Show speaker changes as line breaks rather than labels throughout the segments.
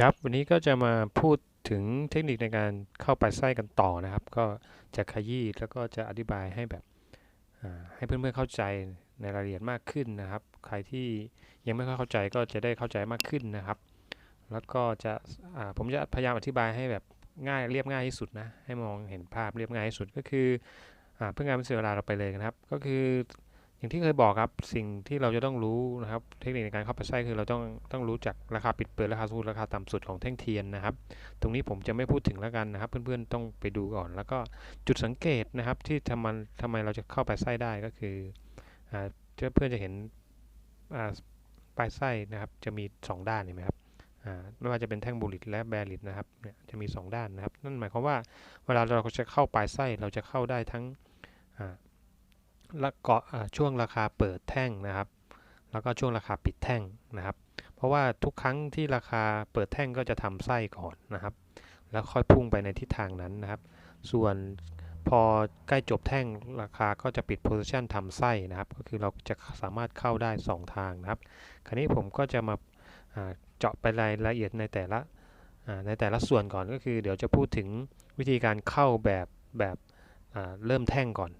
ครับวันนี้ก็จะมาพูดถึงเทคนิคในการเข้าไปไส้กันต่อนะครับ ก็จะขยี้แล้วก็จะอธิบายให้แบบให้เพื่อนๆเข้าใจในรายละเอียดมากขึ้นนะครับ ใครที่ยังไม่ค่อยเข้าใจก็จะได้เข้าใจมากขึ้นนะครับ แล้วก็จะผมจะพยายามอธิบายให้แบบง่ายเรียบง่ายที่สุดนะให้มองเห็นภาพเรียบง่ายที่สุดก็คือเพื่อการไม่เสียเวลาเราไปเลยนะครับ ก็คือ อย่างที่เคยบอกครับสิ่งที่เราจะต้องรู้นะครับ เทคนิคในการเข้าไปไส้คือเราต้องต้องรู้จักราคาปิดเปิดราคาสูงราคาต่ำสุดของแท่งเทียนนะครับ ตรงนี้ผมจะไม่พูดถึงแล้วกันนะครับ เพื่อนๆต้องไปดูก่อน แล้วก็จุดสังเกตนะครับ ที่ทำมันทำไมเราจะเข้าไปไส้ได้ก็คือเพื่อนจะเห็นปลายไส้นะครับ จะมี 2 ด้านเห็นไหมครับไม่ว่าจะเป็นแท่งบูลิตและแบริตนะครับเนี่ยจะมี 2 ด้านนะครับ นั่นหมายความว่าเวลาเราจะเข้าปลายไส้เราจะเข้าได้ทั้ง ล้วก็ช่วงราคาเปิดแท่งนะครับ แล้วก็ช่วงราคาปิดแท่งนะครับ เพราะว่าทุกครั้งที่ราคาเปิดแท่งก็จะทำไส้ก่อนนะครับ แล้วค่อยพุ่งไปในทิศทางนั้นนะครับ ส่วนพอใกล้จบแท่งราคาก็จะปิดโพซิชันทำไส้นะครับ ก็คือเราจะสามารถเข้าได้ 2 ทางนะครับ คราวนี้ผมก็จะมาเจาะไปรายละเอียดในแต่ละในแต่ละส่วนก่อนก็คือ เดี๋ยวจะพูดถึงวิธีการเข้าแบบแบบเริ่มแท่งก่อน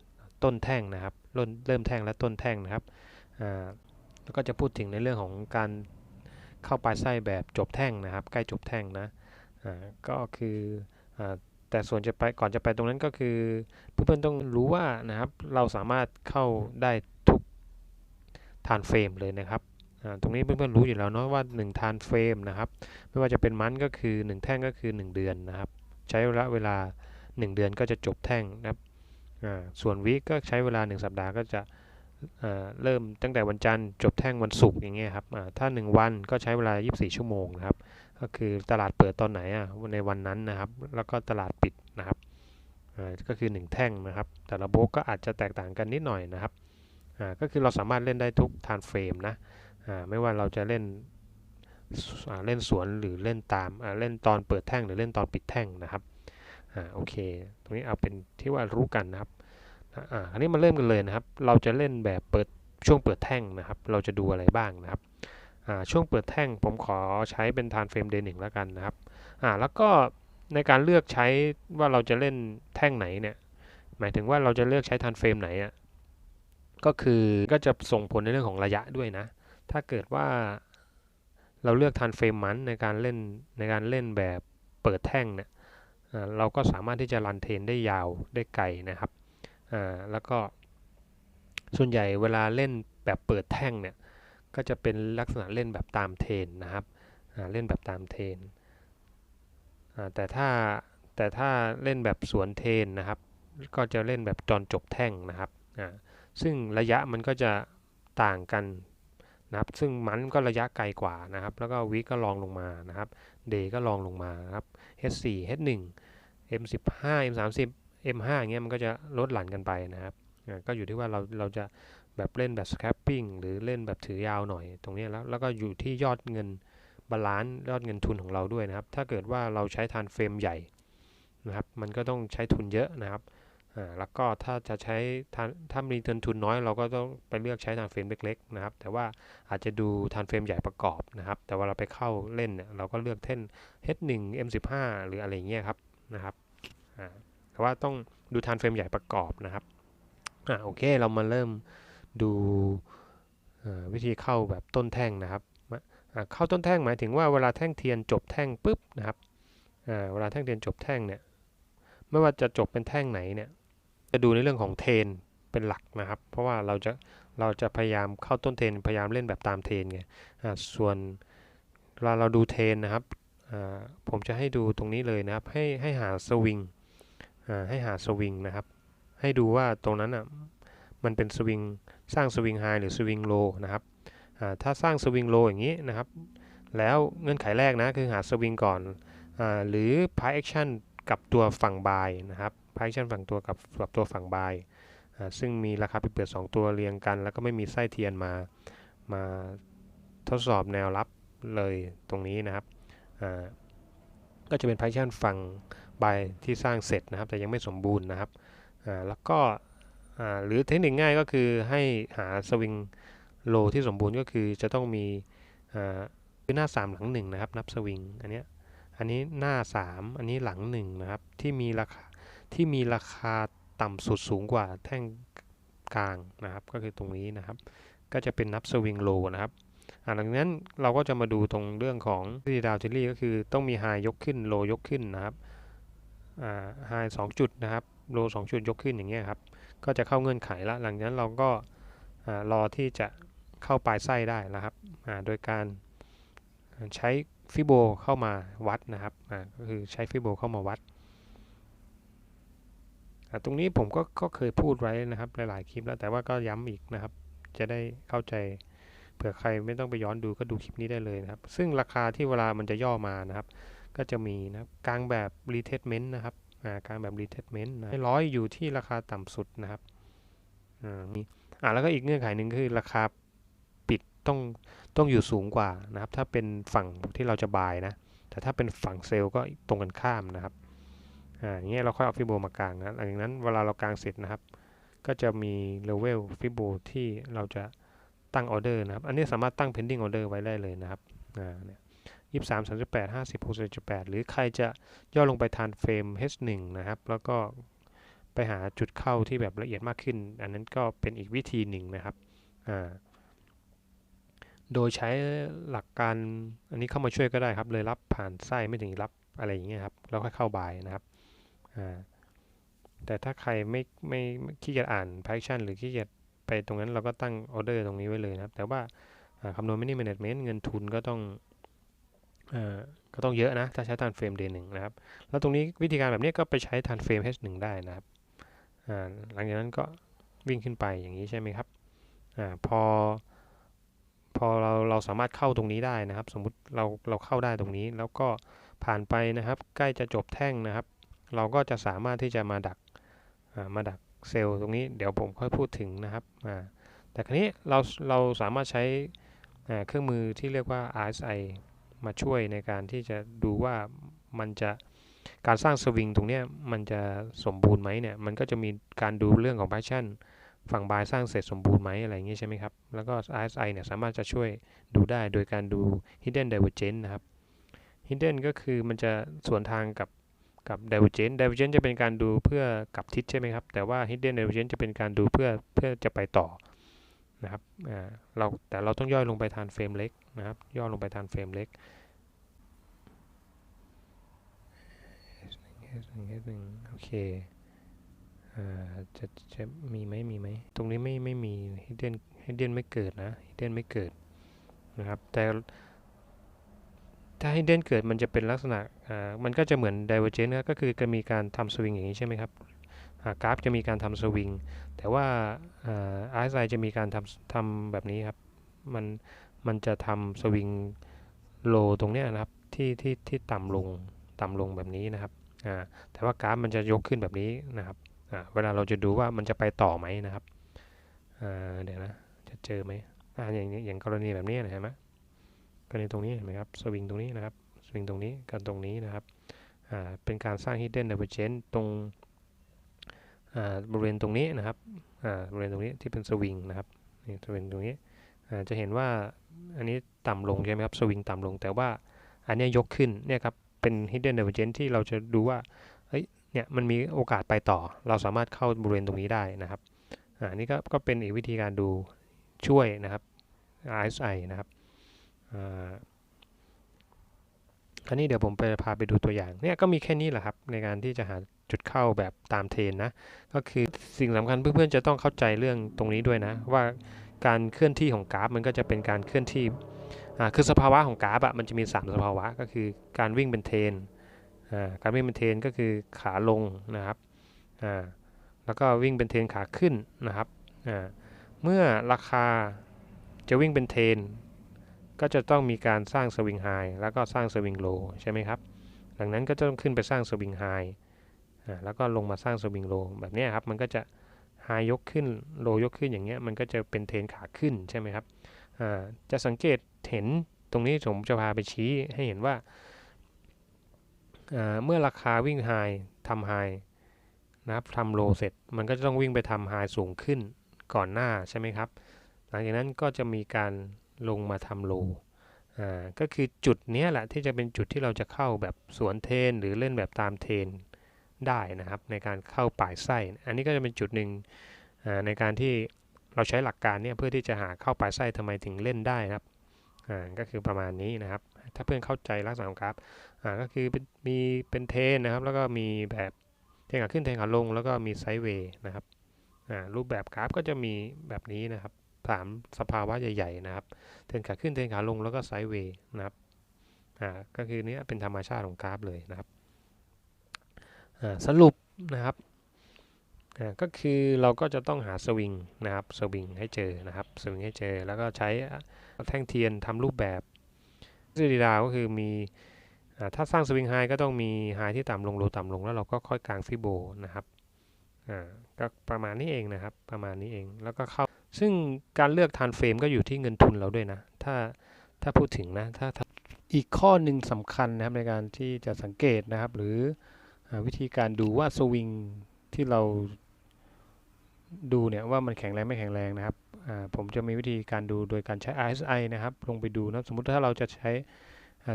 ต้นแท่งนะครับ เริ่มเริ่มแท่งและต้นแท่งนะครับแล้วก็จะพูดถึงในเรื่องของการเข้าปลายไส้แบบจบแท่งนะครับ ใกล้จบแท่งนะก็คือแต่ส่วนจะไปก่อนจะไปตรงนั้นก็คือเพื่อนๆต้องรู้ว่านะครับเราสามารถเข้าได้ทุกทานเฟรมเลยนะครับตรงนี้เพื่อนๆรู้อยู่แล้วเนาะว่า1ทานเฟรมนะครับ ไม่ว่าจะเป็นมันก็คือ 1 แท่งก็คือ 1 เดือนนะครับ ใช้ระยะเวลา 1 เดือนก็จะจบแท่งนะครับ ส่วนวีคก็ใช้เวลา 1 สัปดาห์ก็จะเริ่มตั้งแต่วันจันทร์จบแท่งวันศุกร์อย่างเงี้ยครับถ้า 1 วันก็ใช้เวลา 24 ชั่วโมงนะครับ ก็คือตลาดเปิดตอนไหนอะในวันนั้นนะครับ แล้วก็ตลาดปิดนะครับก็คือ 1 แท่งนะครับ แต่ละโบกก็อาจจะแตกต่างกันนิดหน่อยนะครับก็คือเราสามารถเล่นได้ทุกทานเฟรมนะไม่ว่าเราจะเล่นเล่นสวนหรือเล่นตามเล่นตอนเปิดแท่งหรือเล่นตอนปิดแท่งนะครับ อ่าโอเค ตรงนี้เอาเป็นที่ว่ารู้กันนะครับอ่าอันนี้มาเริ่มกันเลยนะครับ เราจะเล่นแบบเปิดช่วงเปิดแท่งนะครับ เราจะดูอะไรบ้างนะครับอ่าช่วงเปิดแท่งผมขอใช้เป็นทานเฟรมเดย์หนึ่งแล้วกันนะครับอ่าแล้วก็ในการเลือกใช้ว่าเราจะเล่นแท่งไหนเนี่ยหมายถึงว่าเราจะเลือกใช้ทานเฟรมไหนอะก็คือก็จะส่งผลในเรื่องของระยะด้วยนะ ถ้าเกิดว่าเราเลือกทานเฟรมมันในการเล่นในการเล่นแบบเปิดแท่งเนี่ย เราก็สามารถที่จะรันเทนได้ยาวได้ไกลนะครับแล้วก็ส่วนใหญ่เวลาเล่นแบบเปิดแท่งเนี่ยก็จะเป็นลักษณะเล่นแบบตามเทนนะครับเล่นแบบตามเทนแต่ถ้าแต่ถ้าเล่นแบบสวนเทนนะครับ ก็จะเล่นแบบจอนจบแท่งนะครับซึ่งระยะมันก็จะต่างกัน นะครับซึ่งมันก็ระยะไกลกว่านะครับแล้วก็วิก็ลองลงมานะครับเดย์ก็ลองลงมานะครับ H4 H1 M15 M30 M5 เงี้ยมันก็จะลดหลั่นกันไปนะครับก็อยู่ที่ว่าเราเราจะแบบเล่นแบบ scalping หรือเล่นแบบถือยาวหน่อยตรงนี้แล้วแล้วก็อยู่ที่ยอดเงินบาลานซ์ยอดเงินทุนของเราด้วยนะครับ ถ้าเกิดว่าเราใช้ทานเฟรมใหญ่นะครับ มันก็ต้องใช้ทุนเยอะนะครับ แล้วก็ถ้าจะใช้ถ้ามีเงินทุนน้อยเราก็ต้องไปเลือกใช้ทานเฟรมเล็กๆนะครับ แต่ว่าอาจจะดูทานเฟรมใหญ่ประกอบนะครับ แต่ว่าเราไปเข้าเล่นเนี่ยเราก็เลือกเท่น H1 M15 หรืออะไรเงี้ยครับนะครับแต่ว่าต้องดูทานเฟรมใหญ่ประกอบนะครับอ่าโอเคเรามาเริ่มดูวิธีเข้าแบบต้นแท่งนะครับเข้าต้นแท่งหมายถึงว่าเวลาแท่งเทียนจบแท่งปุ๊บนะครับเวลาแท่งเทียนจบแท่งเนี่ยไม่ว่าจะจบเป็นแท่งไหนเนี่ย จะดูในเรื่องของเทนเป็นหลักนะครับ เพราะว่าเราจะเราจะพยายามเข้าต้นเทนพยายามเล่นแบบตามเทนไงส่วนเวลาเราดูเทนนะครับผมจะให้ดูตรงนี้เลยนะครับ ให้ให้หาสวิงให้หาสวิงนะครับ ให้ดูว่าตรงนั้นอะมันเป็นสวิงสร้างสวิงไฮหรือสวิงโลนะครับถ้าสร้างสวิงโลอย่างนี้นะครับ แล้วเงื่อนไขแรกนะคือหาสวิงก่อนอหรือ price action กับตัวฝั่งบายนะครับ price action ฝั่งตัวกับกับตัวฝั่งบายซึ่งมีราคาปิดเปิด 2 ตัวเรียงกัน แล้วก็ไม่มีไส้เทียนมามาทดสอบแนวรับเลยตรงนี้นะครับก็จะเป็น partition ฝั่งบายที่สร้างเสร็จนะครับ แต่ยังไม่สมบูรณ์นะครับแล้วก็หรือเทคนิคง่ายก็คือให้หาสวิงโลที่สมบูรณ์ก็คือจะต้องมีคือหน้า 3 หลัง1นะครับนับสวิงอันนี้อันนี้หน้า 3 อันนี้หลัง1นะครับที่มีราคา ที่มีราคาต่ำสุดสูงกว่าแท่งกลางนะครับก็คือตรงนี้นะครับ ก็จะเป็นนับสวิงโลนะครับหลังนั้นเราก็จะมาดูตรงเรื่องของที่ดาวเทลลี่ก็คือต้องมีไฮยกขึ้นโลยกขึ้นนะครับไฮสองจุดนะครับโลสองจุดยกขึ้นอย่างเงี้ยครับก็จะเข้าเงื่อนไขละหลังจากนั้นเราก็รอที่จะเข้าปลายไส้ได้นะครับโดยการใช้ฟิโบเข้ามาวัดนะครับก็คือใช้ฟิโบเข้ามาวัด ตรงนี้ผมก็ก็เคยพูดไว้นะครับหลายๆคลิปแล้วแต่ว่าก็ย้ำอีกนะครับ จะได้เข้าใจเผื่อใครไม่ต้องไปย้อนดูก็ดูคลิปนี้ได้เลยนะครับ ซึ่งราคาที่เวลามันจะย่อมานะครับ ก็จะมีนะกลางแบบรีเทสเมนต์นะครับกลางแบบรีเทสเมนต์นะร้อยอยู่ที่ราคาต่ำสุดนะครับอ่ามีอ่าแล้วก็อีกเงื่อนไขหนึ่งคือราคาปิดต้องต้องอยู่สูงกว่านะครับ ถ้าเป็นฝั่งที่เราจะบายนะแต่ถ้าเป็นฝั่งเซลล์ก็ตรงกันข้ามนะครับ อ่าอย่างเงี้ยเราค่อยเอาฟิโบมากลางนะหลังจากนั้นเวลาเรากลางเสร็จนะครับ ก็จะมีเลเวลฟิโบที่เราจะตั้งออเดอร์นะครับ อันนี้สามารถตั้ง pending order ไว้ได้เลยนะครับอ่าเนี่ยยี่สามสามสิบแปดห้าสิบหกสิบจุดแปดหรือใครจะย่อลงไปทานเฟรม H1 นะครับ แล้วก็ไปหาจุดเข้าที่แบบละเอียดมากขึ้น อันนั้นก็เป็นอีกวิธีหนึ่งนะครับอ่าโดยใช้หลักการอันนี้เข้ามาช่วยก็ได้ครับ เลยรับผ่านไส้ไม่ถึงรับอะไรอย่างเงี้ยครับ แล้วค่อยเข้าบายนะครับ แต่ถ้าใครไม่ไม่ขี้เกียจอ่าน p a c t i o n หรือขี้เกียจไปตรงนั้นเราก็ตั้งออเดอร์ตรงนี้ไว้เลยนะครับ แต่ว่าคำนวณไม่นี่แมネจเมนต์เงินทุนก็ต้องก็ต้องเยอะนะ ถ้าใช้ทันเฟรม day 1นะครับ แล้วตรงนี้วิธีการแบบนี้ก็ไปใช้ทันเฟรม h1 ได้นะครับหลังจากนั้นก็วิ่งขึ้นไปอย่างนี้ใช่ไหมครับอพอพอเราเราสามารถเข้าตรงนี้ได้นะครับ สมมุติเราเราเข้าได้ตรงนี้ แล้วก็ผ่านไปนะครับ ใกล้จะจบแท่งนะครับ เราก็จะสามารถที่จะมาดักมาดักเซลล์ตรงนี้เดี๋ยวผมค่อยพูดถึงนะครับแต่ครั้นี้เราเราสามารถใช้เครื่องมือที่เรียกว่า RSI มาช่วยในการที่จะดูว่ามันจะการสร้างสวิงตรงนี้มันจะสมบูรณ์ไหมเนี่ยมันก็จะมีการดูเรื่องของ p a s s i o n ฝั่งบายสร้างเสร็จสมบูรณ์ไหมอะไรอย่างนี้ใช่ไหมครับ แล้วก็ RSI เนี่ยสามารถจะช่วยดูได้โดยการดู hidden divergence นะครับ hidden ก็คือมันจะสวนทางกับ กับ divergence divergence จะเป็นการดูเพื่อกลับทิศใช่ไหมครับ แต่ว่า hidden divergence จะเป็นการดูเพื่อเพื่อจะไปต่อนะครับเราแต่เราต้องย่อยลงไปทานเฟรมเล็กนะครับ ย่อลงไปทานเฟรมเล็กโอเคจะจะมีไหมมีไหมตรงนี้ไม่ไม่มี hidden hidden ไม่เกิดนะ hidden ไม่เกิดนะครับ แต่ ถ้า hidden เกิดมันจะเป็นลักษณะมันก็จะเหมือน divergence ก็คือจะมีการทำสวิงอย่างนี้ใช่ไหมครับกราฟจะมีการทำสวิงแต่ว่า RSI จะมีการทำทำแบบนี้ครับ มันมันจะทำสวิงโลตรงเนี้ยนะครับที่ที่ที่ต่ำลงต่ำลงแบบนี้นะครับแต่ว่ากราฟมันจะยกขึ้นแบบนี้นะครับเวลาเราจะดูว่ามันจะไปต่อไหมนะครับเดี๋ยวนะจะเจอไหมออย่างอย่างกรณีแบบนี้นะเห็ นไหมกรณีตรงนี้เห็นไหมครับสวิงตรงนี้นะครับสวิงตรงนี้กันตรงนี้นะครับอ่าเป็นการสร้าง hidden divergence ตรงบริเวณตรงนี้นะครับบริเวณตรงนี้ที่เป็นสวิงนะครับนี่บริเวณตรงนี้จะเห็นว่าอันนี้ต่ำลงใช่ไหมครับสวิงต่ำลง แต่ว่าอันนี้ยกขึ้นเนี่ยครับเป็น hidden divergence ที่เราจะดูว่าเฮ้ยเนี่ยมันมีโอกาสไปต่อ เราสามารถเข้าบริเวณตรงนี้ได้นะครับอันนี้ก็ก็เป็นอีกวิธีการดูช่วยนะครับ RSI นะครับ คราวนี้เดี๋ยวผมไปพาไปดูตัวอย่าง เนี่ยก็มีแค่นี้แหละครับ ในการที่จะหาจุดเข้าแบบตามเทรนนะ ก็คือสิ่งสำคัญเพื่อนๆจะต้องเข้าใจเรื่องตรงนี้ด้วยนะ ว่าการเคลื่อนที่ของกราฟมันก็จะเป็นการเคลื่อนที่คือสภาวะของกราฟอะมันจะมี 3 สภาวะก็คือการวิ่งเป็นเทรนการวิ่งเป็นเทรนก็คือขาลงนะครับแล้วก็วิ่งเป็นเทรนขาขึ้นนะครับเมื่อราคาจะวิ่งเป็นเทรน ก็จะต้องมีการสร้างสวิงไฮแล้วก็สร้างสวิงโลใช่ไหมครับดังนั้นก็จะต้องขึ้นไปสร้างสวิงไฮแล้วก็ลงมาสร้างสวิงโลแบบนี้ครับมันก็จะไฮยกขึ้นโลยกขึ้นอย่างเงี้ยมันก็จะเป็นเทนขาขึ้นใช่ไหมครับจะสังเกตเห็นตรงนี้ผมจะพาไปชี้ให้เห็นว่าเมื่อราคาวิ่งไฮทำไฮนะครับทำโลเสร็จมันก็จะต้องวิ่งไปทำไฮสูงขึ้นก่อนหน้าใช่ไหมครับ หลังจากนั้นก็จะมีการ ลงมาทำโลอ่าก็คือจุดเนี้ยแหละที่จะเป็นจุดที่เราจะเข้าแบบสวนเทน หรือเล่นแบบตามเทนได้นะครับ ในการเข้าปลายไส้ อันนี้ก็จะเป็นจุดหนึ่งในการที่เราใช้หลักการเนี่ยเพื่อที่จะหาเข้าปลายไส้ทำไมถึงเล่นได้นะครับอ่าก็คือประมาณนี้นะครับ ถ้าเพื่อนเข้าใจลักษณะของกราฟอ่าก็คือมีเป็นเทนนะครับ แล้วก็มีแบบเทนขาขึ้นเทนขาลง แล้วก็มีไซด์เวย์นะครับอ่ารูปแบบกราฟก็จะมีแบบนี้นะครับ สามสภาวะใหญ่ๆนะครับเทนขาขึ้นเทนขาลงแล้วก็ไซด์เวย์นะครับอ่าก็คือเนี้ยเป็นธรรมชาติของกราฟเลยนะครับอ่าสรุปนะครับก็คือเราก็จะต้องหาสวิงนะครับสวิงให้เจอนะครับสวิงให้เจอ แล้วก็ใช้แท่งเทียนทำรูปแบบซีดีดาก็คือมีถ้าสร้างสวิงไฮก็ต้องมีไฮที่ต่ำลงโลต่ำลงแล้วเราก็ค่อยกลางฟิโบนะครับก็ประมาณนี้เองนะครับ ประมาณนี้เองแล้วก็เข้า ซึ่งการเลือกทานเฟรมก็อยู่ที่เงินทุนเราด้วยนะ ถ้าถ้าพูดถึงนะถ้าอีกข้อหนึ่งสำคัญนะครับในการที่จะสังเกตนะครับ หรือวิธีการดูว่าสวิงที่เราดูเนี่ยว่ามันแข็งแรงไม่แข็งแรงนะครับผมจะมีวิธีการดูโดยการใช้ RSI นะครับ ลงไปดูนะสมมุติถ้าเราจะใช้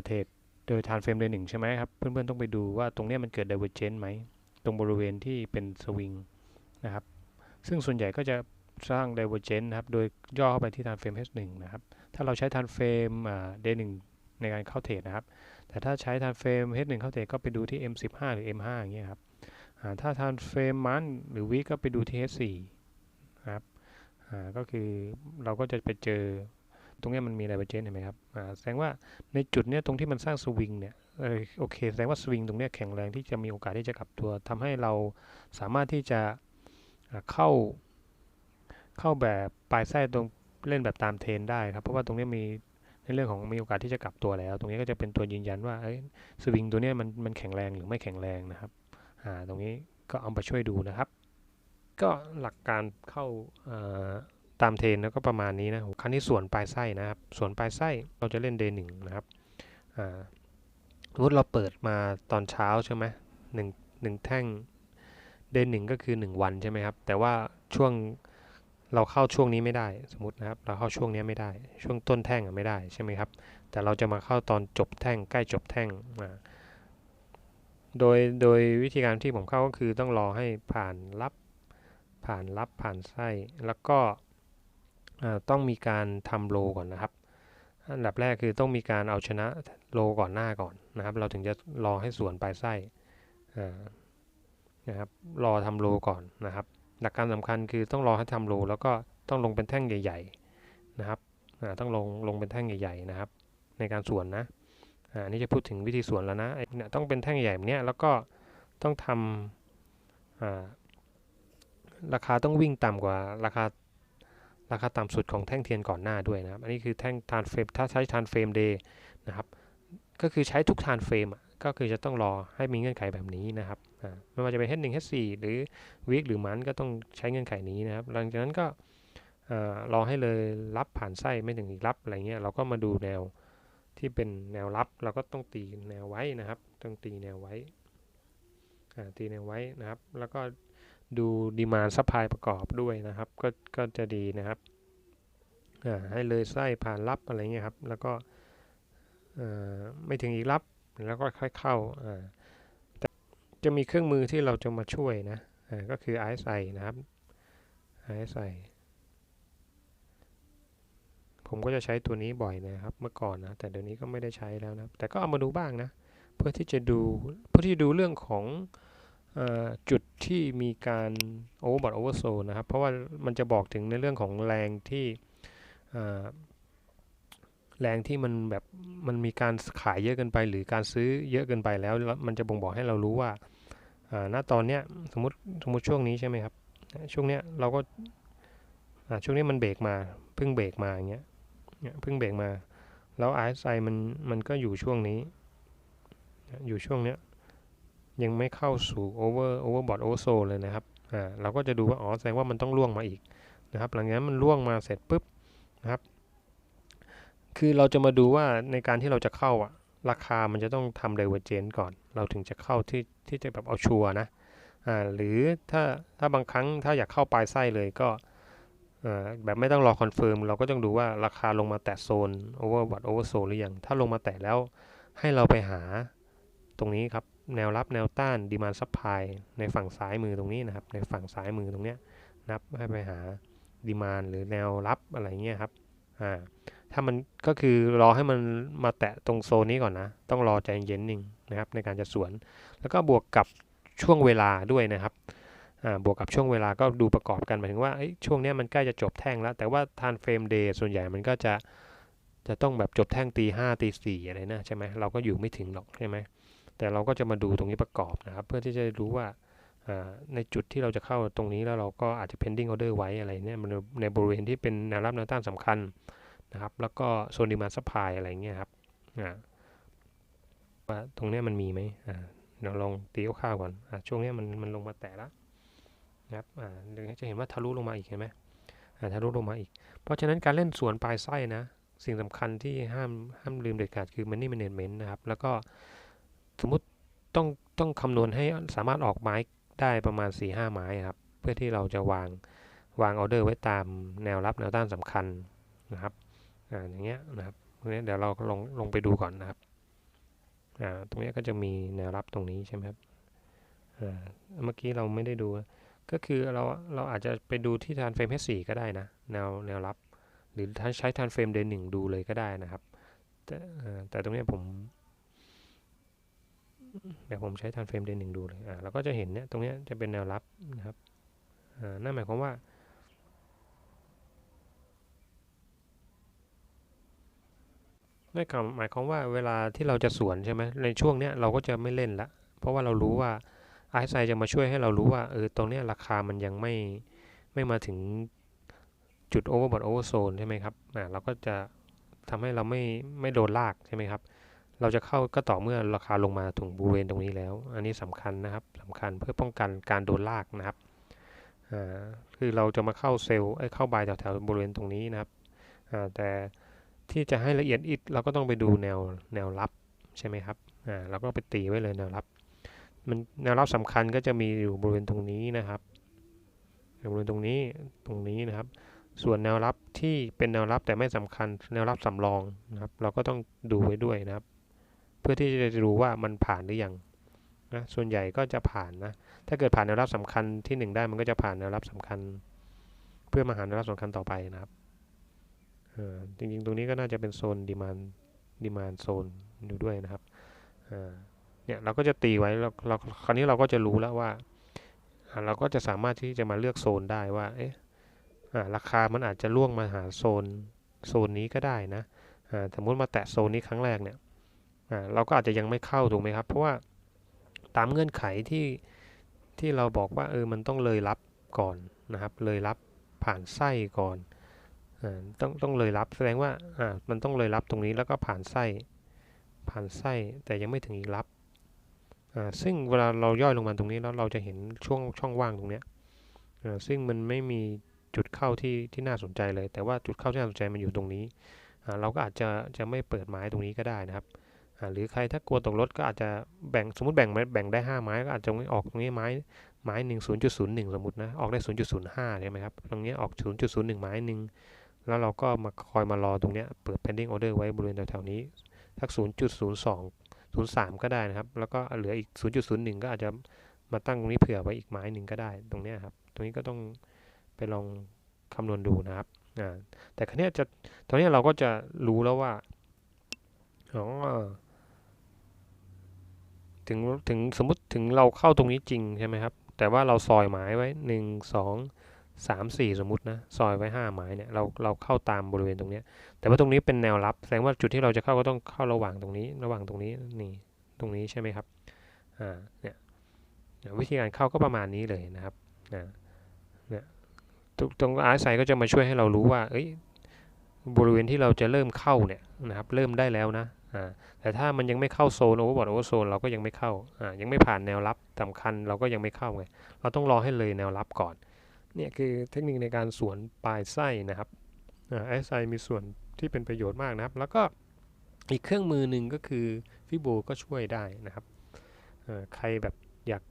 เทรดโดยทานเฟรมเดย์หนึ่งใช่ไหมครับ เพื่อนๆต้องไปดูว่าตรงนี้มันเกิด divergence ไหม ตรงบริเวณที่เป็นสวิงนะครับ ซึ่งส่วนใหญ่ก็จะ สร้าง divergence นะครับ โดยย่อเข้าไปที่ทานเฟรม H1 นะครับ ถ้าเราใช้ทานเฟรมเดย์หนึ่งในการเข้าเทรดนะครับ แต่ถ้าใช้ทานเฟรม H1 เข้าเทรดก็ไปดูที่ M15 หรือ M5 อย่างเงี้ยครับ ถ้าทานเฟรมมันหรือวีก็ไปดูที่ H4 ครับก็คือเราก็จะไปเจอตรงนี้มันมีไดเวอร์เจนเห็นไหมครับแสดงว่าในจุดเนี้ยตรงที่มันสร้างสวิงเนี่ยโอเค แสดงว่าสวิงตรงนี้แข็งแรงที่จะมีโอกาสที่จะกลับตัวทำให้เราสามารถที่จะเข้า เข้าแบบปลายไส้ตรงเล่นแบบตามเทรนได้ครับ เพราะว่าตรงนี้มีในเรื่องของมีโอกาสที่จะกลับตัวแล้ว ตรงนี้ก็จะเป็นตัวยืนยันว่าสวิงตัวนี้มันมันแข็งแรงหรือไม่แข็งแรงนะครับตรงนี้ก็เอาไปช่วยดูนะครับ ก็หลักการเข้าตามเทรนแล้วก็ประมาณนี้นะครั้งนี้ส่วนปลายไส้นะครับ ส่วนปลายไส้เราจะเล่นเดย์หนึ่งนะครับสมมติเราเปิดมาตอนเช้าใช่ไหมหนึ่งหนึ่งแท่งเดย์หนึ่งก็คือ 1 วันใช่ไหมครับ แต่ว่าช่วง เราเข้าช่วงนี้ไม่ได้สมมตินะครับ เราเข้าช่วงนี้ไม่ได้ ช่วงต้นแท่งไม่ได้ใช่ไหมครับ แต่เราจะมาเข้าตอนจบแท่งใกล้จบแท่งโดยโดยวิธีการที่ผมเข้าก็คือต้องรอให้ผ่านรับผ่านรับผ่านไส้แล้วก็ต้องมีการทำโลก่อนนะครับ อันดับแรกคือต้องมีการเอาชนะโลก่อนหน้าก่อนนะครับ เราถึงจะรอให้สวนปลายไส้นะครับรอทำโลก่อนนะครับ หลักการสำคัญคือต้องรอให้ทำโลแล้วก็ต้องลงเป็นแท่งใหญ่ ๆนะครับต้องลงลงเป็นแท่งใหญ่ๆนะครับ ในการส่วนนะอันนี้จะพูดถึงวิธีส่วนแล้วนะเนี่ยต้องเป็นแท่งใหญ่แบบนี้แล้วก็ต้องทำราคาต้องวิ่งต่ำกว่าราคาราคาต่ำสุดของแท่งเทียนก่อนหน้าด้วยนะครับ อันนี้คือแท่งทานเฟรมถ้าใช้ทานเฟรมเดย์นะครับ ก็คือใช้ทุกทานเฟรมก็คือจะต้องรอให้มีเงื่อนไขแบบนี้นะครับ ไม่ว่าจะเป็น H1 H4 หรือวิกหรือมันก็ต้องใช้เงื่อนไขนี้นะครับ หลังจากนั้นก็รอให้เลยรับผ่านไส้ไม่ถึงอีกรับอะไรเงี้ยเราก็มาดูแนวที่เป็นแนวรับเราก็ต้องตีแนวไว้นะครับ ต้องตีแนวไว้ตีแนวไว้นะครับ แล้วก็ดูดีมานซัพพลายประกอบด้วยนะครับ ก็ก็จะดีนะครับให้เลยไส้ผ่านรับอะไรเงี้ยครับ แล้วก็ไม่ถึงอีกรับแล้วก็ค่อยเข้า จะมีเครื่องมือที่เราจะมาช่วยนะก็คือ RSI นะครับ RSI ผมก็จะใช้ตัวนี้บ่อยนะครับ เมื่อก่อนนะ แต่เดี๋ยวนี้ก็ไม่ได้ใช้แล้วนะ แต่ก็เอามาดูบ้างนะ เพื่อที่จะดู เพื่อที่ดูเรื่องของจุดที่มีการโอเวอร์บอทโอเวอร์โซนะครับ เพราะว่ามันจะบอกถึงในเรื่องของแรงที่ แรงที่มันแบบมันมีการขายเยอะเกินไป หรือการซื้อเยอะเกินไปแล้ว มันจะบ่งบอกให้เรารู้ว่าณตอนเนี้ยสมมติสมมติช่วงนี้ใช่ไหมครับ ช่วงเนี้ยเราก็ช่วงนี้มันเบรกมาเพิ่งเบรกมาอย่างเงี้ยเพิ่งเบรกมา แล้วไอซ์ไซมันมันก็อยู่ช่วงนี้ อยู่ช่วงเนี้ยยังไม่เข้าสู่ over overbought oversold เลยนะครับอ่าเราก็จะดูว่าอ๋อแสดงว่ามันต้องล่วงมาอีกนะครับ หลังจากนั้นมันล่วงมาเสร็จปุ๊บนะครับ คือเราจะมาดูว่าในการที่เราจะเข้าอะราคามันจะต้องทำ divergence ก่อน เราถึงจะเข้าที่ที่จะแบบเอาชัวร์นะ อ่า หรือถ้าถ้าบางครั้งถ้าอยากเข้าปลายไส้เลยก็แบบไม่ต้องรอคอนเฟิร์มเราก็ต้องดูว่าราคาลงมาแตะโซนโอเวอร์บัตโอเวอร์โซนหรือยัง ถ้าลงมาแตะแล้วให้เราไปหาตรงนี้ครับ แนวรับแนวต้านดีมานซับพลายในฝั่งซ้ายมือตรงนี้นะครับ ในฝั่งซ้ายมือตรงเนี้ยนับให้ไปหาดีมานหรือแนวรับอะไรเงี้ยครับ อ่า ถ้ามันก็คือรอให้มันมาแตะตรงโซนนี้ก่อนนะ ต้องรอใจเย็นนิ่งนะครับ ในการจะสวน แล้วก็บวกกับช่วงเวลาด้วยนะครับบวกกับช่วงเวลาก็ดูประกอบกันหมายถึงว่าช่วงนี้มันใกล้จะจบแท่งแล้ว แต่ว่าทานเฟรมเดย์ส่วนใหญ่มันก็จะจะต้องแบบจบแท่งตีห้าตีสี่อะไรนะใช่ไหมเราก็อยู่ไม่ถึงหรอกใช่ไหมแต่เราก็จะมาดูตรงนี้ประกอบนะครับ เพื่อที่จะรู้ว่าในจุดที่เราจะเข้าตรงนี้แล้วเราก็อาจจะ pending order ไว้อะไรเนี่ยในบริเวณที่เป็นแนวรับแนวต้านสำคัญ นะครับ แล้วก็โซนดีมาสปายอะไรเงี้ยครับว่าตรงนี้มันมีไหมเดี๋ยวลองตีข้าวก่อนอช่วงนี้มันมันลงมาแตะแล้วนะครับอ่าเดี๋ยวจะเห็นว่าทะลุลงมาอีกเห็นไหมอ่าทะลุลงมาอีก เพราะฉะนั้นการเล่นสวนปลายไส้นะ สิ่งสำคัญที่ห้ามห้ามลืมเด็ดขาดคือ money management นะครับ แล้วก็สมมุติต้องต้องคำนวณให้สามารถออกไม้ได้ประมาณ 4-5 ไม้ครับ เพื่อที่เราจะวางวางออเดอร์ไว้ตามแนวรับแนวต้านสำคัญนะครับ อ่าอย่างเงี้ยนะครับตรงนี้เดี๋ยวเราลงลงไปดูก่อนนะครับอ่าตรงนี้ก็จะมีแนวรับตรงนี้ใช่ไหมครับอ่าเมื่อกี้เราไม่ได้ดู ก็คือเราเราอาจจะไปดูที่ทานเฟรม H4 ก็ได้นะแนวแนวรับ หรือใช้ทานเฟรมเดนหนึ่งดูเลยก็ได้นะครับ แต่แต่ตรงนี้ผมเดี๋ยวผมใช้ทานเฟรมเดนหนึ่งดูเลยอ่าเราก็จะเห็นเนี่ยตรงนี้จะเป็นแนวรับนะครับอ่านั่นหมายความว่า นั่นหมายความว่าเวลาที่เราจะสวนใช่ไหมในช่วงเนี้ยเราก็จะไม่เล่นละ เพราะว่าเรารู้ว่าไอซ์ไซจะมาช่วยให้เรารู้ว่าเออตรงนี้ราคามันยังไม่ไม่มาถึงจุดโอเวอร์บอทโอเวอร์โซนใช่ไหมครับอ่าเราก็จะทำให้เราไม่ไม่โดนลากใช่ไหมครับ เราจะเข้าก็ต่อเมื่อราคาลงมาถึงบริเวณตรงนี้แล้ว อันนี้สำคัญนะครับสำคัญเพื่อป้องกันการโดนลากนะครับอ่าคือเราจะมาเข้าเซลล์เข้าบายแถวๆบริเวณตรงนี้นะครับอ่าแต่ ที่จะให้ละเอียดอีกเราก็ต้องไปดูแนวแนวรับใช่ไหมครับอ่าเราก็ไปตีไว้เลยแนวรับ มันแนวรับสำคัญก็จะมีอยู่บริเวณตรงนี้นะครับบริเวณตรงนี้ตรงนี้นะครับ ส่วนแนวรับที่เป็นแนวรับแต่ไม่สำคัญแนวรับสำรองนะครับ เราก็ต้องดูไว้ด้วยนะครับ เพื่อที่จะรู้ว่ามันผ่านหรือยังนะส่วนใหญ่ก็จะผ่านนะถ้าเกิดผ่านแนวรับสำคัญที่ 1 ได้มันก็จะผ่านแนวรับสำคัญ เพื่อมาหาแนวรับสำคัญต่อไปนะครับ จริงๆ ตรงนี้ก็น่าจะเป็นโซนดีมานดีมานโซนอยู่ด้วยนะครับเนี่ยเราก็จะตีไว้แล้วเราคราวนี้เราก็จะรู้แล้วว่า เราก็จะสามารถที่จะมาเลือกโซนได้ว่าเอ๊ะราคามันอาจจะล่วงมาหาโซนโซนนี้ก็ได้นะสมมติมาแตะโซนนี้ครั้งแรกเนี่ยเราก็อาจจะยังไม่เข้าถูกไหมครับ เพราะว่าตามเงื่อนไขที่ที่เราบอกว่าเออมันต้องเลยรับก่อนนะครับ เลยรับผ่านไส้ก่อน ต้องต้องเลยรับแสดงว่าอ่ามันต้องเลยรับตรงนี้แล้วก็ผ่านไส้ ผ่านไส้แต่ยังไม่ถึงอีกรับซึ่งเวลาเราย่อยลงมาตรงนี้แล้วเราจะเห็นช่วงช่องว่างตรงนี้ซึ่งมันไม่มีจุดเข้าที่ที่น่าสนใจเลย แต่ว่าจุดเข้าที่น่าสนใจมันอยู่ตรงนี้เราก็อาจจะจะไม่เปิดไม้ตรงนี้ก็ได้นะครับหรือใครถ้ากลัวตกรถก็อาจจะแบ่งสมมติแบ่งแบ่งได้ 5 ไม้ก็อาจจะออกตรงนี้ไม้ไม้หนึ่งศูนย์จุดศูนย์หนึ่งสมมตินะออกได้ศูนย์จุดศูนย์ห้าใช่ไหมครับตรงนี้ออกศูนย์จุดศูนย์หนึ่งไม้หนึ่ง แล้วเราก็มาคอยมารอตรงนี้เปิด pending order ไว้บริเวณแถวๆนี้สัก 0.02 03 ก็ได้นะครับ แล้วก็เหลืออีก 0.01 ก็อาจจะมาตั้งตรงนี้เผื่อไว้อีกไม้หนึ่งก็ได้ตรงนี้ครับ ตรงนี้ก็ต้องไปลองคำนวณดูนะครับอ่าแต่ครั้นี้จะตอนนี้เราก็จะรู้แล้วว่าอ๋อถึงถึงสมมติถึงเราเข้าตรงนี้จริงใช่ไหมครับ แต่ว่าเราซอยหมายไว้ 1 2 3 4สมมตินะซอยไว้5หมายเนี่ยเราเราเข้าตามบริเวณตรงนี้แต่ว่าตรงนี้เป็นแนวรับแสดงว่าจุดที่เราจะเข้าก็ต้องเข้าระหว่างตรงนี้ ระหว่างตรงนี้นี่ตรงนี้ใช่ไหมครับอ่าเนี่ยวิธีการเข้าก็ประมาณนี้เลยนะครับนะเนี่ยตรงอาร์ไซก็จะมาช่วยให้เรารู้ว่าเอ้ยบริเวณที่เราจะเริ่มเข้าเนี่ยนะครับเริ่มได้แล้วนะอ่าแต่ถ้ามันยังไม่เข้าโซนโอเวอร์บอทโอเวอร์โซนเราก็ยังไม่เข้าอ่ายังไม่ผ่านแนวรับสำคัญเราก็ยังไม่เข้าไงเราต้องรอให้เลยแนวรับก่อน เนี่ยคือเทคนิคในการสวนปลายไส้นะครับอ่าไอไซมีส่วนที่เป็นประโยชน์มากนะครับ แล้วก็อีกเครื่องมือหนึ่งก็คือฟิโบก็ช่วยได้นะครับใครแบบอยาก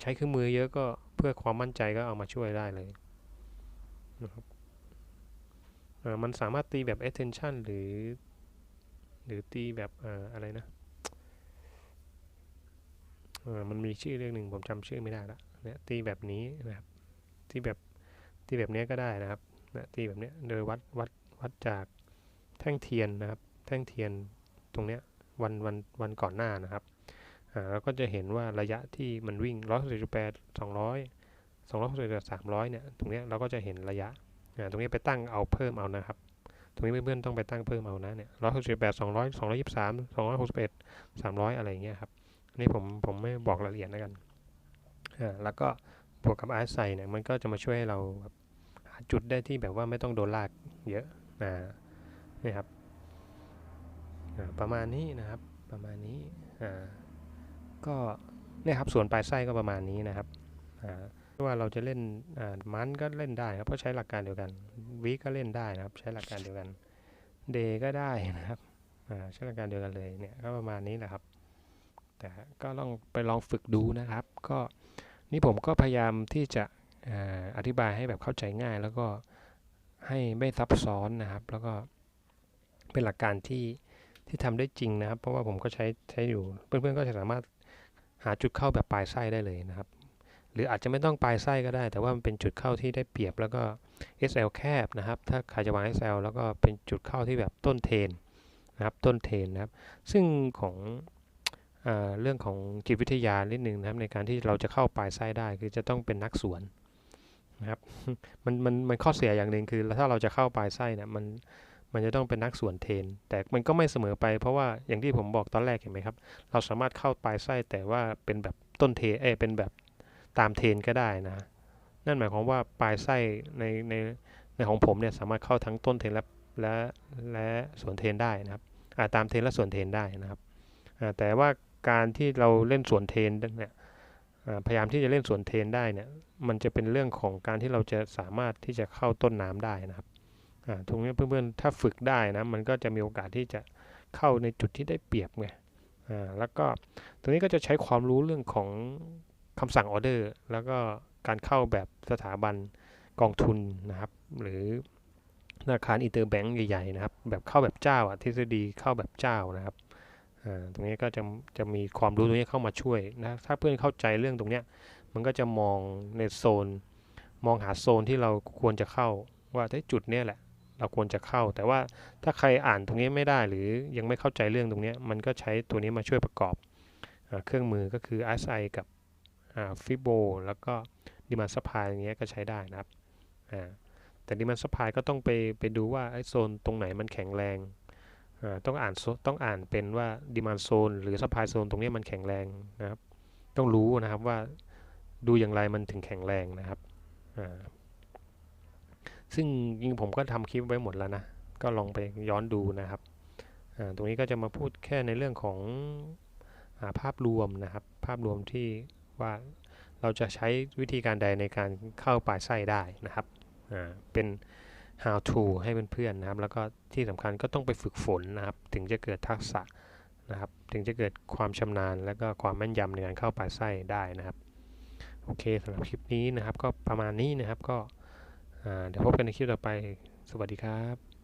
ใช้เครื่องมือเยอะก็เพื่อความมั่นใจก็เอามาช่วยได้เลยนะครับมันสามารถตีแบบ attention หรือ หรือตีแบบออะไรนะมันมีชื่อเรื่องหนึ่งผมจำชื่อไม่ได้ละเนี่ยตีแบบนี้นะครับ ตีแบบตีแบบนี้ก็ได้นะครับนะตีแบบนี้โดยวัดวัดวัดจากแท่งเทียนนะครับ แท่งเทียนตรงเนี้ยวันวันวันก่อนหน้านะครับอ่าเราก็จะเห็นว่าระยะที่มันวิ่งร้อยสิบแปดสองร้อยสองร้อยสิบสามร้อยเนี่ยตรงเนี้ยเราก็จะเห็นระยะอ่าตรงนี้ไปตั้งเอาเพิ่มเอานะครับ ตรงนี้เพื่อนๆต้องไปตั้งเพิ่มเอานะเนี่ยร้อยหกสิบแปดสองร้อยสองร้อยยี่สิบสามสองร้อยหกสิบเอ็ดสามร้อยอะไรอย่างเงี้ยครับอันนี้ผมผมไม่บอกรายละเอียดแล้วกันอ่าแล้วก็ บวกกับอาร์ไซเนี่ยมันก็จะมาช่วยให้เราหาจุดได้ที่แบบว่าไม่ต้องโดนลากเยอะอ่านี่ครับประมาณนี้นะครับประมาณนี้อ่าก็เนี่ยครับส่วนปลายไส้ก็ประมาณนี้นะครับอ่าว่าเราจะเล่นมันก็เล่นได้ครับเพราะใช้หลักการเดียวกันวีก็เล่นได้นะครับ ใช้หลักการเดียวกันเดก็ได้นะครับใช้หลักการเดียวกันเลยเนี่ยก็ประมาณนี้แหละครับ แต่ก็ลองไปลองฝึกดูนะครับ ก็ นี่ผมก็พยายามที่จะออธิบายให้แบบเข้าใจง่าย แล้วก็ให้ไม่ซับซ้อนนะครับ แล้วก็เป็นหลักการที่ที่ทำได้จริงนะครับ เพราะว่าผมก็ใช้ใช้อยู่เพื่อนๆก็จะสามารถหาจุดเข้าแบบปลายไส้ได้เลยนะครับ หรืออาจจะไม่ต้องปลายไส้ก็ได้ แต่ว่ามันเป็นจุดเข้าที่ได้เปรียบแล้วก็ SL แคบนะครับ ถ้าใครจะวาง SL แล้วก็เป็นจุดเข้าที่แบบต้นเทนนะครับต้นเทนนะครับ ซึ่งของ เเรื่องของจิตวิทยานิดหนึ่งนะครับในการที่เราจะเข้าปลายไส้ได้คือจะต้องเป็นนักสวนนะครับมันมันมันข้อเสียอย่างหนึ่งคือถ้าเราจะเข้าปลายไส้เนี่ยมันมันจะต้องเป็นนักสวนเทน แต่มันก็ไม่เสมอไปเพราะว่าอย่างที่ผมบอกตอนแรกเห็นไหมครับ เราสามารถเข้าปลายไส้แต่ว่าเป็นแบบต้นเทเอเป็นแบบตามเทนก็ได้นะ นั่นหมายความว่าปลายไส้ในในในของผมเนี่ยสามารถเข้าทั้งต้นเทนและและและสวนเทนได้นะครับอ่าตามเทนและสวนเทนได้นะครับอ่าแต่ว่า การที่เราเล่นส่วนเทนเนี่ยพยายามที่จะเล่นส่วนเทนได้เนี่ยมันจะเป็นเรื่องของการที่เราจะสามารถที่จะเข้าต้นน้ำได้นะครับตรงนี้เพื่อนๆถ้าฝึกได้นะมันก็จะมีโอกาสที่จะเข้าในจุดที่ได้เปรียบไงแล้วก็ตรงนี้ก็จะใช้ความรู้เรื่องของคำสั่งออเดอร์ แล้วก็การเข้าแบบสถาบันกองทุนนะครับ หรือธนาคารอินเตอร์แบงก์ใหญ่ๆนะครับ แบบเข้าแบบเจ้าอะทฤษฎีเข้าแบบเจ้านะครับ ตรงนี้ก็จะจะมีความรู้ตรงนี้เข้ามาช่วยนะถ้าเพื่อนเข้าใจเรื่องตรงนี้มันก็จะมองในโซน มองหาโซนที่เราควรจะเข้าว่าจุดเนี้ยแหละเราควรจะเข้า แต่ว่าถ้าใครอ่านตรงนี้ไม่ได้หรือยังไม่เข้าใจเรื่องตรงนี้มันก็ใช้ตัวนี้มาช่วยประกอบอเครื่องมือก็คือ RSI กับฟิโบแล้วก็ดีมันสปายอย่างเงี้ยก็ใช้ได้นะครับแต่ดีมันสปายก็ต้องไปไปดูว่าไอ้โซนตรงไหนมันแข็งแรง ต้องอ่านต้องอ่านเป็นว่าดีมันโซนหรือสปายโซนตรงนี้มันแข็งแรงนะครับ ต้องรู้นะครับว่าดูอย่างไรมันถึงแข็งแรงนะครับ ซึ่งจริงผมก็ทำคลิปไว้หมดแล้วนะ ก็ลองไปย้อนดูนะครับ ตรงนี้ก็จะมาพูดแค่ในเรื่องของอาภาพรวมนะครับ ภาพรวมที่ว่าเราจะใช้วิธีการใดในการเข้าปลายไส้ได้นะครับ เป็น how to ให้เพื่อนๆนะครับ แล้วก็ที่สำคัญก็ต้องไปฝึกฝนนะครับ ถึงจะเกิดทักษะนะครับ ถึงจะเกิดความชำนาญ และก็ความแม่นยำในการเข้าป่าไส้ได้นะครับ โอเคสำหรับคลิปนี้นะครับ ก็ประมาณนี้นะครับ ก็เดี๋ยวพบกันในคลิปต่อไป สวัสดีครับ